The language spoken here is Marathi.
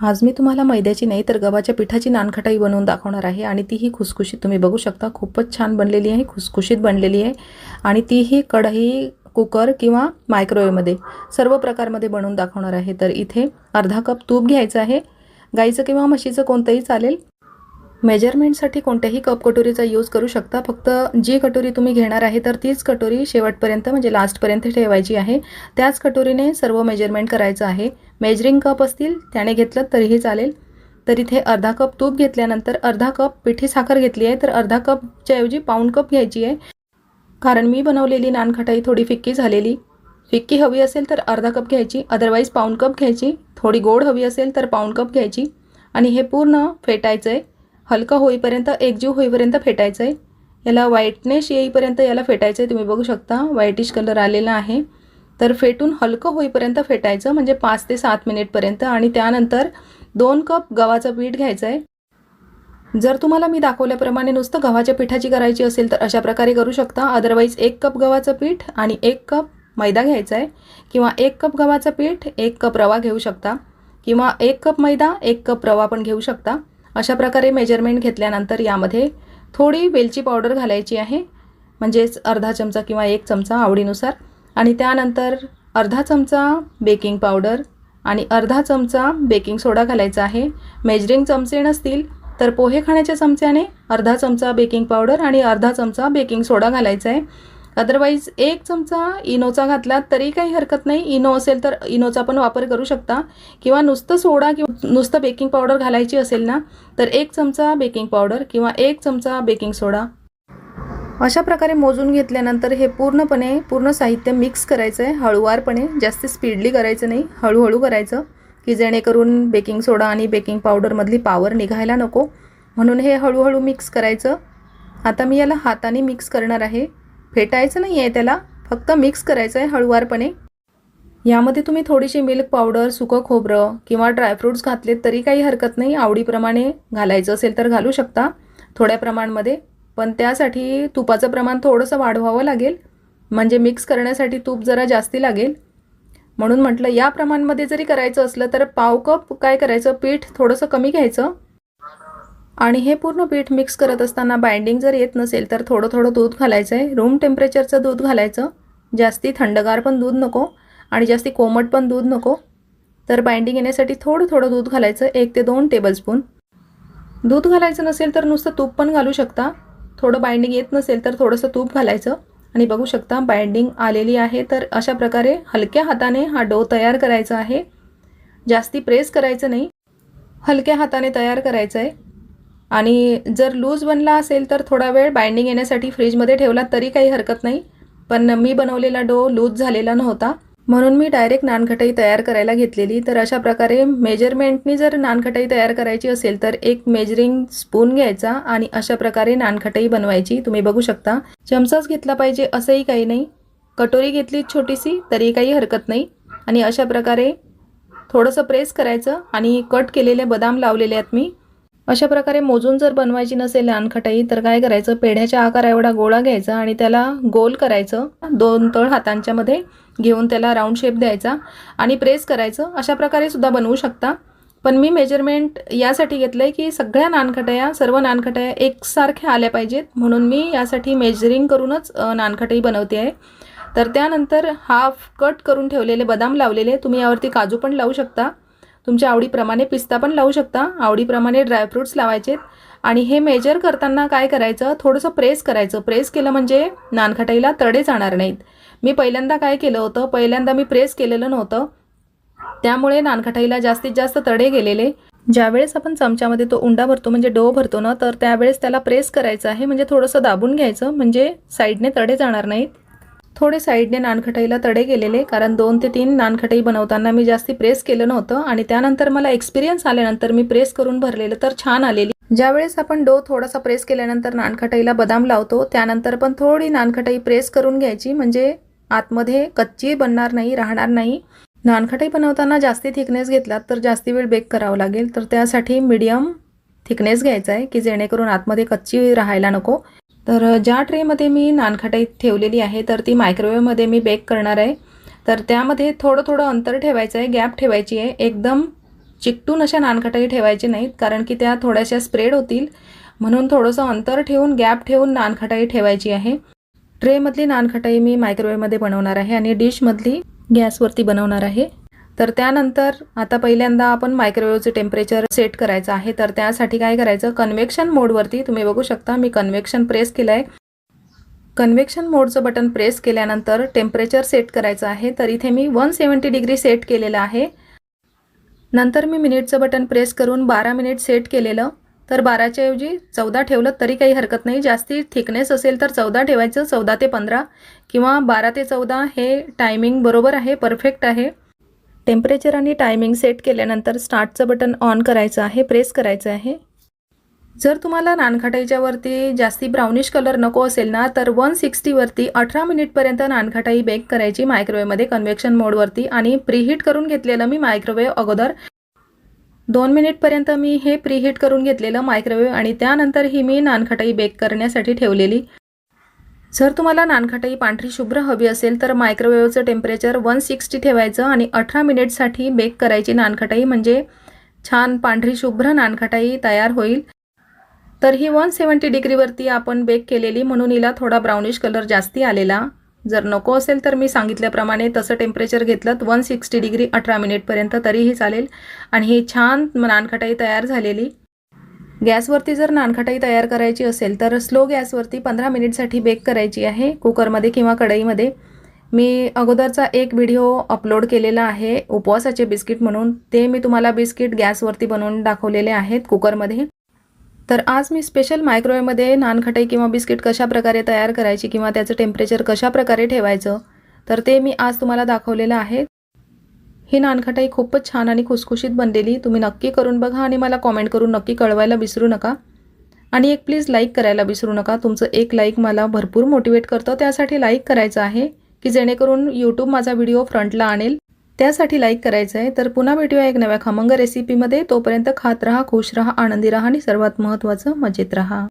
आज मी तुम्हाला मैद्याची नाही तर गव्हाच्या पिठाची नानखटाई बनवून दाखवणार आहे आणि तीही खुसखुशीत. तुम्ही बघू शकता खूपच छान बनलेली आहे खुसखुशीत बनलेली आहे. आणि तीही कढई कुकर किंवा मायक्रोवेवमध्ये सर्व प्रकारमध्ये बनवून दाखवणार आहे. तर इथे अर्धा कप तूप घ्यायचं आहे. गाईचं किंवा म्हशीचं कोणतंही चालेल मेजरमेंटसाठी कोणत्याही कप कटोरीचा यूज करू शकता. फक्त जी कटोरी तुम्ही घेणार आहे तर तीच कटोरी शेवटपर्यंत म्हणजे लास्टपर्यंत ठेवायची आहे. त्याच कटोरीने सर्व मेजरमेंट करायचं आहे. मेजरिंग कप असतील त्याने घेतलं तरीही चालेल. तर इथे अर्धा कप तूप घेतल्यानंतर अर्धा कप पिठी साखर घेतली आहे तर अर्धा कपच्या ऐवजी पाऊण कप घ्यायची आहे. कारण मी बनवलेली नानखटाई थोडी फिक्की झालेली. फिक्की हवी असेल तर अर्धा कप घ्यायची अदरवाईज पाऊंड कप घ्यायची. थोडी गोड हवी असेल तर पाऊण कप घ्यायची. आणि हे पूर्ण फेटायचं आहे हलका होईपर्यंत एकजीव होईपर्यंत फेटायचं आहे याला व्हाईटनेस येईपर्यंत याला फेटायचं आहे तुम्ही बघू शकता व्हाईटिश कलर आलेला आहे. तर फेटून हलकं होईपर्यंत फेटायचं म्हणजे पाच ते सात मिनिटपर्यंत. आणि त्यानंतर दोन कप गव्हाचं पीठ घ्यायचं आहे जर तुम्हाला मी दाखवल्याप्रमाणे नुसतं गव्हाच्या पिठाची करायची असेल तर अशा प्रकारे करू शकता. अदरवाईज एक कप गव्हाचं पीठ आणि एक कप मैदा घ्यायचा आहे किंवा एक कप गव्हाचं पीठ एक कप रवा घेऊ शकता. किंवा एक कप मैदा एक कप रवा पण घेऊ शकता. अशा प्रकारे मेजरमेंट घेतल्यानंतर यामध्ये थोडी वेलची पावडर घालायची आहे. म्हणजेच अर्धा चमचा किंवा एक चमचा आवडीनुसार. आणि त्यानंतर अर्धा चमचा बेकिंग पावडर आणि अर्धा चमचा बेकिंग सोडा घालायचा आहे. मेजरिंग चमचे नसतील तर पोहे खाण्याच्या चमच्याने अर्धा चमचा बेकिंग पावडर आणि अर्धा चमचा बेकिंग सोडा घालायचा आहे. अदरवाईज एक चमचा इनोचा घातला तरी काही हरकत नाही. इनो असेल तर इनोचा पण वापर करू शकता. किंवा नुसतं सोडा किंवा नुसतं बेकिंग पावडर घालायची असेल ना तर एक चमचा बेकिंग पावडर किंवा एक चमचा बेकिंग सोडा अशा प्रकारे मोजून घेतल्यानंतर हे पूर्णपणे पूर्ण साहित्य मिक्स करायचं आहे हळूवारपणे जास्त स्पीडली करायचं नाही. हळूहळू करायचं की जेणेकरून बेकिंग सोडा आणि बेकिंग पावडरमधली पावर निघायला नको. म्हणून हे हळूहळू मिक्स करायचं. आता मी याला हाताने मिक्स करणार आहे. फेटायचं नाही आहे त्याला फक्त मिक्स करायचं आहे हळूवारपणे. यामध्ये तुम्ही थोडीशी मिल्क पावडर सुकं खोबरं किंवा ड्रायफ्रूट्स घातलेत तरी काही हरकत नाही. आवडीप्रमाणे घालायचं असेल तर घालू शकता थोड्या प्रमाणमध्ये. पण त्यासाठी तुपाचं प्रमाण थोडंसं वाढवावं लागेल. म्हणजे मिक्स करण्यासाठी तूप जरा जास्ती लागेल. म्हणून म्हटलं या प्रमाणमध्ये जरी करायचं असलं तर पाव कप काय करायचं? पीठ थोडंसं कमी घ्यायचं. आणि हे पूर्ण पीठ मिक्स करत असताना बाइंडिंग जर येत नसेल तर थोडं थोडं दूध घालायचं आहे रूम टेम्परेचरचं दूध घालायचं. जास्ती थंडगार पण दूध नको आणि जास्ती कोमट पण दूध नको. तर बाइंडिंग येण्यासाठी थोडं थोडं दूध घालायचं एक ते दोन टेबलस्पून दूध घालायचं नसेल तर नुसतं तूप पण घालू शकता. थोडं बाइंडिंग येत नसेल तर थोडंसं तूप घालायचं. आणि बघू शकता बाइंडिंग आलेली आहे. तर अशा प्रकारे हलक्या हाताने हा डो तयार करायचा आहे. जास्ती प्रेस करायचं नाही. हलक्या हाताने तयार करायचं आहे आणि जर लूज बनला असेल तर थोडा वेळ बाइंडिंग येण्यासाठी फ्रीजमध्ये ठेवला तरी काही हरकत नाही. पण मी बनवलेला डो लूज झालेला नव्हता. म्हणून मी डायरेक्ट नानखटाई तयार करायला घेतलेली. तर अशा प्रकारे मेजरमेंटनी जर नानखटाई तयार करायची असेल तर एक मेजरिंग स्पून घ्यायचा आणि अशा प्रकारे नानखटाई बनवायची. तुम्ही बघू शकता. चमचाच घेतला पाहिजे असंही काही नाही. कटोरी घेतली छोटीशी तरी काही हरकत नाही. आणि अशा प्रकारे थोडंसं प्रेस करायचं आणि कट केलेले बदाम लावलेले आहेत मी. अशा प्रकारे मोजून जर बनवायची नसेल नानखटाई तर काय करायचं? पेढ्याच्या आकार एवढा गोळा घ्यायचा आणि त्याला गोल करायचं. दोन तळ हातांच्या मध्ये घेऊन त्याला राऊंड शेप द्यायचा आणि प्रेस करायचं. अशा प्रकारे सुद्धा बनवू शकता. पण मी मेजरमेंट यासाठी घेतलं आहे की सगळ्या नानखटया सर्व नानखटया एकसारख्या आल्या पाहिजेत. म्हणून मी यासाठी मेजरिंग करूनच नानखटई बनवते आहे. तर त्यानंतर हाफ कट करून ठेवलेले बदाम लावलेले. तुम्ही यावरती काजू पण लावू शकता. तुमच्या आवडीप्रमाणे पिस्ता पण लावू शकता. आवडीप्रमाणे ड्रायफ्रूट्स लावायचेत. आणि हे मेजर करताना काय करायचं? थोडंसं प्रेस करायचं. प्रेस केलं म्हणजे नानखटाईला तडे जाणार नाहीत. मी पहिल्यांदा काय केलं होतं? पहिल्यांदा मी प्रेस केलेलं नव्हतं. त्यामुळे नानखटाईला जास्तीत जास्त तडे गेलेले. ज्यावेळेस आपण चमच्यामध्ये तो उंडा भरतो म्हणजे डो भरतो ना तर त्यावेळेस त्याला प्रेस करायचं आहे. म्हणजे थोडंसं दाबून घ्यायचं. म्हणजे साईडने तडे जाणार नाहीत. थोडे साईडने नानखटाईला तडे गेलेले कारण दोन ते तीन नानखटाई बनवताना मी जास्ती प्रेस केलं नव्हतं आणि त्यानंतर मला एक्सपिरियन्स आल्यानंतर मी प्रेस करून भरलेलं तर छान आलेली. ज्यावेळेस आपण डो थोडासा प्रेस केल्यानंतर नानखटाईला बदाम लावतो त्यानंतर पण थोडी नानखटाई प्रेस करून घ्यायची म्हणजे आतमध्ये कच्ची बनणार नाही राहणार नाही. नानखटाई बनवताना जास्ती थिकनेस घेतलात तर जास्ती वेळ बेक करावं लागेल. तर त्यासाठी मीडियम थिकनेस घ्यायचा आहे की जेणेकरून आतमध्ये कच्ची राहायला नको. तर ज्या ट्रेमध्ये मी नानखटाई ठेवलेली आहे तर ती मायक्रोवेवमध्ये मी बेक करणार आहे. तर त्यामध्ये थोडं थोडं अंतर ठेवायचं आहे गॅप ठेवायची आहे. एकदम चिकटून अशा नानखटाई ठेवायची नाहीत कारण की त्या थोड्याशा स्प्रेड होतील. म्हणून थोडंसं अंतर ठेवून गॅप ठेवून नानखटाई ठेवायची आहे. ट्रेमधली नानखटाई मी मायक्रोवेवमध्ये बनवणार आहे आणि डिशमधली गॅसवरती बनवणार आहे. तर त्यानंतर आता पहिल्यांदा आपण मायक्रोवेव्हचं टेम्परेचर सेट करायचं आहे. तर त्यासाठी काय करायचं? कन्व्हेक्शन मोडवरती तुम्ही बघू शकता मी कन्व्हेक्शन प्रेस केलं आहे कन्व्हेक्शन मोडचं बटन प्रेस केल्यानंतर टेम्परेचर सेट करायचं आहे. तर इथे मी वन सेवन्टी डिग्री सेट केलेलं आहे. नंतर मी मिनिटचं बटन प्रेस करून बारा मिनिट सेट केलेलं. तर बाराच्या ऐवजी चौदा ठेवलं तरी काही हरकत नाही. जास्ती थिकनेस असेल तर चौदा ठेवायचं चौदा ते पंधरा किंवा बारा ते चौदा हे टायमिंग बरोबर आहे परफेक्ट आहे. टेम्परेचर आणि टायमिंग सेट केल्यानंतर स्टार्टचं बटन ऑन करायचं आहे प्रेस करायचं आहे. जर तुम्हाला नानखटाईच्यावरती जास्ती ब्राउनिश कलर नको असेल ना तर वन सिक्स्टीवरती अठरा मिनिटपर्यंत नानखटाई बेक करायची मायक्रोवेवमध्ये कन्व्हेक्शन मोडवरती आणि प्रीहीट करून घेतलेलं मी मायक्रोवेव अगोदर. दोन मिनिटपर्यंत मी हे प्रीहीट करून घेतलेलं मायक्रोवेव आणि त्यानंतर ही मी नानखटाई बेक करण्यासाठी ठेवलेली. जर तुम्हाला नानखटाई पांढरी शुभ्र हवी असेल तर मायक्रोवेव्हचं टेम्परेचर वन सिक्स्टी ठेवायचं आणि अठरा मिनिटसाठी बेक करायची नानखटाई. म्हणजे छान पांढरी शुभ्र नानखटाई तयार होईल. तर ही वन सेवन्टी डिग्रीवरती आपण बेक केलेली म्हणून हिला थोडा ब्राउनिश कलर जास्ती आलेला. जर नको असेल तर मी सांगितल्याप्रमाणे तसं टेम्परेचर घेतलं वन सिक्स्टी डिग्री अठरा मिनिटपर्यंत तरीही चालेल. आणि ही छान नानखटाई तयार झालेली. गॅसवरती जर नानखटाई तयार करायची असेल तर स्लो गॅसवरती पंधरा मिनिटसाठी बेक करायची आहे. कुकरमध्ये किंवा कढईमध्ये. मी अगोदरचा एक व्हिडिओ अपलोड केलेला आहे उपवासाचे बिस्किट म्हणून. ते मी तुम्हाला बिस्किट गॅसवरती बनवून दाखवलेले आहेत कुकरमध्ये. तर आज मी स्पेशल मायक्रोवेवमध्ये नानखटाई किंवा बिस्किट कशाप्रकारे तयार करायची किंवा त्याचं टेम्परेचर कशा प्रकारे ठेवायचं तर ते मी आज तुम्हाला दाखवलेलं आहे. ही नानखटाई खूपच छान आणि खुसखुशीत बनलेली. तुम्ही नक्की करून बघा आणि मला कॉमेंट करून नक्की कळवायला विसरू नका. आणि एक प्लीज लाईक करायला विसरू नका. तुमचं एक लाईक मला भरपूर मोटिवेट करतं. त्यासाठी लाईक करायचं आहे की जेणेकरून यूट्यूब माझा व्हिडिओ फ्रंटला आणेल. त्यासाठी लाईक करायचं आहे. तर पुन्हा भेटूया एक नव्या खमंग रेसिपीमध्ये तोपर्यंत खात रहा खुश रहा आनंदी रहा आणि सर्वात महत्त्वाचं मजेत रहा.